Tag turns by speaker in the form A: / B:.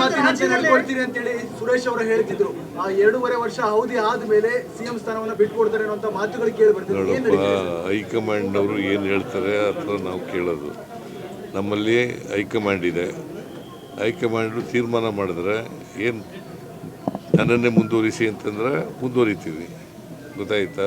A: ಮಾತಿನಂತೆ ನಡ್ಕೊಳ್ತೀರಿ ಅಂತೇಳಿ ಸುರೇಶ್ ಅವರು ಹೇಳ್ತಿದ್ರು. ಆ ಎರಡೂವರೆ ವರ್ಷ ಅವಧಿ ಆದ್ಮೇಲೆ ಸಿಎಂ ಸ್ಥಾನವನ್ನ ಬಿಟ್ಕೊಡ್ತಾರೆ ಅನ್ನೋ ಮಾತುಗಳು ಕೇಳಿ ಬರ್ತಿದ್ರು?
B: ಹೈಕಮಾಂಡ್ನವರು ಏನು ಹೇಳ್ತಾರೆ ಅಥವಾ ನಾವು ಕೇಳೋದು. ನಮ್ಮಲ್ಲಿ ಹೈಕಮಾಂಡ್ ಇದೆ. ಹೈಕಮಾಂಡು ತೀರ್ಮಾನ ಮಾಡಿದ್ರೆ ಏನು ನನ್ನನ್ನೇ ಮುಂದುವರಿಸಿ ಅಂತಂದ್ರೆ ಮುಂದುವರಿತೀವಿ. ಗೊತ್ತಾಯ್ತಾ?